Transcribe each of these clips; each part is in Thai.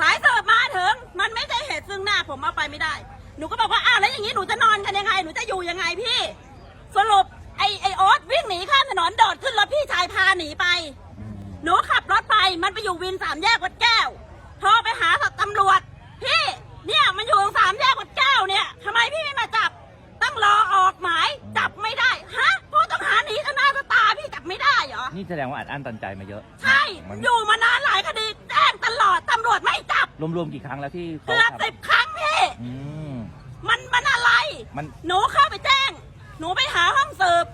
สายสืบมาถึง มันไม่ใช่เหตุซึ่งหน้าผมเอาไปไม่ได้ หนูก็บอกว่าอ้าวแล้วอย่างนี้หนูจะนอนกันยังไง หนูจะอยู่ยังไงพี่ สรุปไอ้ไอ้โอ๊ตวิ่งหนีข้ามถนนโดดขึ้นรถพี่ชายพาหนีไป หนูขับรถไป มันไปอยู่วินสามแยกวัดแก้ว โทรไปหาตำรวจ พี่ เนี่ยมันอยู่ตรงสามแยกวัดแก้วเนี่ยทำไมพี่ไม่มาจับ ต้องรอออกหมายจับไม่ได้ ฮะผู้ต้องหาหนีต่อหน้าต่อตาพี่จับไม่ได้เหรอ นี่แสดงว่าอัดอั้นตันใจมาเยอะใช่ มันอยู่มานานหลายคดี รวมๆกี่ครั้งแล้วที่เขาเกือบทำสิบครั้งพี่ อืม มันมันอะไร มัน หนูเข้าไปแจ้ง หนูไปหาห้องสืบ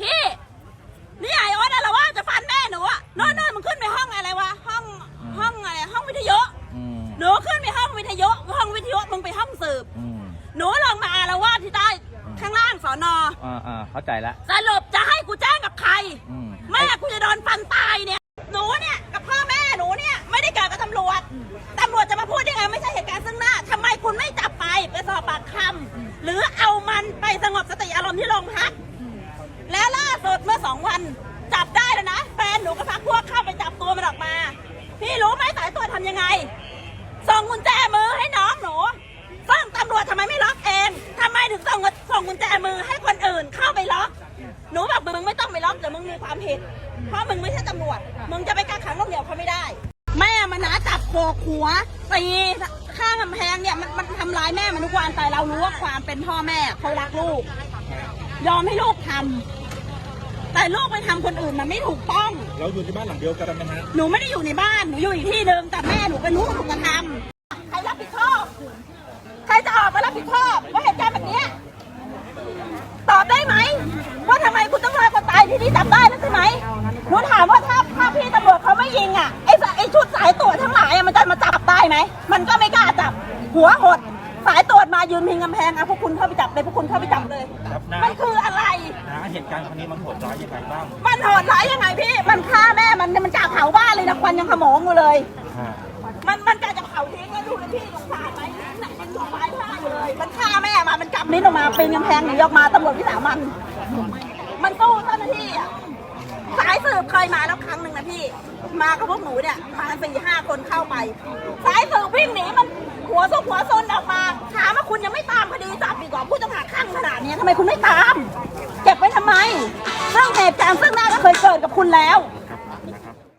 พี่ นี่ไอ้โอ๊ตอะไรวะจะฟันแม่หนูอะโน่นโน่นมันขึ้นไปห้องอะไรวะ ห้องห้องอะไร ห้องวิทยุ อืมหนูขึ้นไปห้องวิทยุ ห้องวิทยุมึงไปห้องสืบ อืม หนูลงมาอาละวาดที่ใต้ข้างล่างสอนอ อ่าอ่าเข้าใจละ สรุปจะให้ งส่งกุญแจมือให้คนอื่นเข้าไปล็อก หนูบอกมึงไม่ต้องไปล็อกแต่มึงมีความผิด เพราะมึงไม่ใช่ตำรวจ มึงจะไปกักขังลูกเดียวเขาไม่ได้ แม่มันนะจับโขกหัวตีข้างกำแพงเนี่ยมันมันทำร้ายแม่มันทุกวันแต่เรารู้ว่าความเป็นพ่อแม่เขารักลูก ยอมให้ลูกทำแต่ลูกไปทำคนอื่นมันไม่ถูกต้อง เราอยู่ที่บ้านหลังเดียวกันไหมฮะ หนูไม่ได้อยู่ในบ้าน หนูอยู่อีกที่หนึ่งแต่แม่หนูเป็นผู้ถูกกระทำใครรับผิดชอบ ใครจะออกมารับผิดชอบว่าเหตุการณ์แบบเนี้ยตอบได้ไหมว่าทำไมคุณต้อง รอคนตายที่นี่จับได้แล้วใช่ไหมหนูถามว่าถ้าถ้าพี่ตำรวจเขาไม่ยิงอะไอ้สไอ้ชุดสายตรวจทั้งหลายอะมันจะมาจับได้ไหมมันก็ไม่กล้าจับ หัวหด สายตรวจมายืนพิงกำแพงอะพวกคุณเข้าไปจับเลยพวกคุณเข้าไปจับเลย ครับนะมันคืออะไร นะเหตุการณ์ครั้งนี้มันโหดร้ายยังไงบ้างมันโหดร้ายยังไงพี่ มันฆ่าแม่มันมันจะเผาบ้านเลยนะควันยังขโมงอยู่เลยมันมันจะจะเผาทิ้งแล้วดูเลยพี่สงสารไหมหนักมันถูกไม้ฆ่าอยู่เลย มันฆ่าแม่มา มันจับลิ้นออกมาปีนกำแพงหนีออกมาตำรวจวิสามัน มันสู้เจ้าหน้าที่อะสายสืบเคยมาแล้วครั้งหนึ่งนะพี่ มากับพวกหนูเนี่ยมาสี่ห้าคนเข้าไป สายสืบวิ่งหนีมันหัวซุกหัวซนออกมาถามว่าคุณยังไม่ตามคดีจับอีกเหรอผู้ต้องหาข้างขนาดนี้ทำไมคุณไม่ตาม เก็บไว้ทำไมเรื่องเหตุการณ์ซึ่งหน้าก็เคยเกิดกับคุณแล้ว